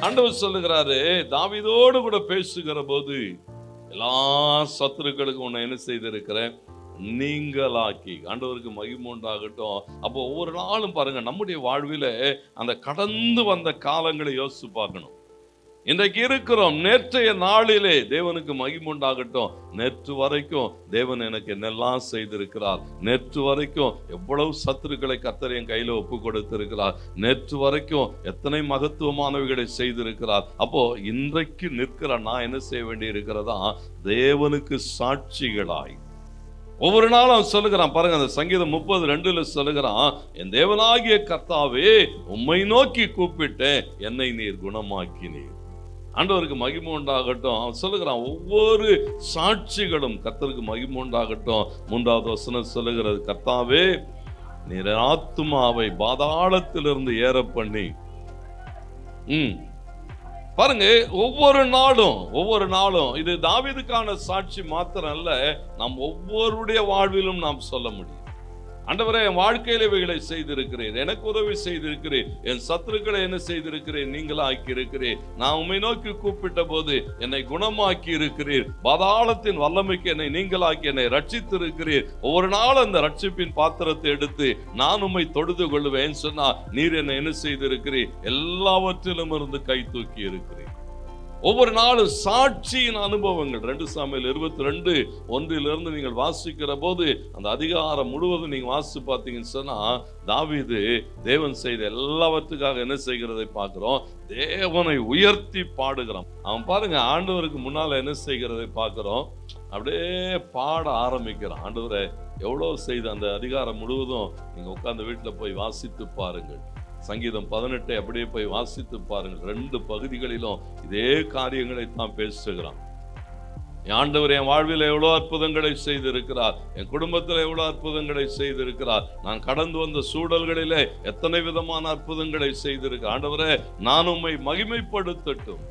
ஆண்டவர் சொல்லுகிறாரு தாவிதோடு கூட பேசுகிற போது எல்லா சத்துருக்களுக்கும் உன்னை என்ன செய்திருக்கிறேன்? நீங்களாக்கி. ஆண்டவருக்கு மகிமுண்டாகட்டும் அப்போ ஒவ்வொரு நாளும் பாருங்க நம்முடைய வாழ்வில அந்த கடந்து வந்த காலங்களை யோசிச்சு பார்க்கணும். இன்றைக்கு இருக்கிறோம் நேற்றைய நாளிலே தேவனுக்கு மகிமுண்டாகட்டும். நேற்று வரைக்கும் தேவன் எனக்கு என்னெல்லாம் செய்திருக்கிறார். நேற்று வரைக்கும் எவ்வளவு சத்துருக்களை கத்தர் என் கையில் ஒப்பு கொடுத்திருக்கிறார். நேற்று வரைக்கும் எத்தனை மகத்துவமானவைகளை செய்திருக்கிறார். அப்போ இன்றைக்கு நிற்கிற நான் என்ன செய்ய வேண்டி இருக்கிறதா தேவனுக்கு சாட்சிகளாய். ஒவ்வொரு நாளும் அவன் சொல்லுகிறான் பாருங்க அந்த சங்கீதம் முப்பது ரெண்டுல சொல்லுகிறான் என் தேவனாகிய கர்த்தாவே உம்மை நோக்கி கூப்பிட்டேன் என்னை நீர் குணமாக்கினீர். ஆண்டவருக்கு மகிமை உண்டாகட்டும். அவன் சொல்லுகிறான் ஒவ்வொரு சாட்சிகளும் கத்தருக்கு மகிமை உண்டாகட்டும். மூன்றாவது வசனம் சொல்லுகிறது கர்த்தாவே நீர் என் பாதாளத்திலிருந்து ஏற பண்ணி ம். பாருங்க ஒவ்வொரு நாளும் ஒவ்வொரு நாளும் இது தாவிதுக்கான சாட்சி மாத்திரம் அல்ல நாம் ஒவ்வொருடைய வாழ்விலும் நாம் சொல்ல முடியும். அண்டவரே என் வாழ்க்கையில இவைகளை செய்திருக்கிறேன். எனக்கு உதவி செய்திருக்கிறேன். என் சத்துருக்களை என்ன செய்திருக்கிறேன்? நீங்களா ஆக்கி இருக்கிறேன் நான் உண்மை நோக்கி கூப்பிட்ட போது என்னை குணமாக்கி இருக்கிறீர் பதாளத்தின் வல்லமைக்கு என்னை நீங்களாக்கி என்னை ரட்சித்திருக்கிறீர். ஒவ்வொரு நாளும் அந்த ரட்சிப்பின் பாத்திரத்தை எடுத்து நான் உம்மை தொழுது கொள்வேன் சொன்னா நீர் என்னை என்ன செய்திருக்கிறீர்? எல்லாவற்றிலும் இருந்து கை தூக்கி இருக்கிறேன் ஒவ்வொரு நாளும் சாட்சியின் அனுபவங்கள். ரெண்டு சாமியில் இருபத்தி ரெண்டு ஒன்றிலிருந்து நீங்கள் வாசிக்கிற போது அந்த அதிகாரம் முழுவதும் நீங்கள் வாசித்து பார்த்தீங்கன்னு சொன்னால் தாவிது தேவன் செய்த எல்லாவற்றுக்காக என்ன செய்கிறதை பார்க்குறோம். தேவனை உயர்த்தி பாடுகிறான். அவன் பாருங்க ஆண்டவருக்கு முன்னால் என்ன செய்கிறதை பார்க்குறோம். அப்படியே பாட ஆரம்பிக்கிறான். ஆண்டவரை எவ்வளோ செய்த அந்த அதிகாரம் முழுவதும் நீங்கள் உட்காந்து வீட்டில் போய் வாசித்து பாருங்கள். சங்கீதம் பதினெட்டை அப்படியே போய் வாசித்து பாருங்கள். ரெண்டு பகுதிகளிலும் இதே காரியங்களை தான் பேசுகிறான் ஆண்டவர் என் வாழ்வில் எவ்வளோ அற்புதங்களை செய்திருக்கிறார். என் குடும்பத்தில் எவ்வளோ அற்புதங்களை செய்திருக்கிறார். நான் கடந்து வந்த சூழல்களிலே எத்தனை விதமான அற்புதங்களை செய்திருக்கிறார் ஆண்டவரே நான் உம்மை மகிமைப்படுத்தட்டும்.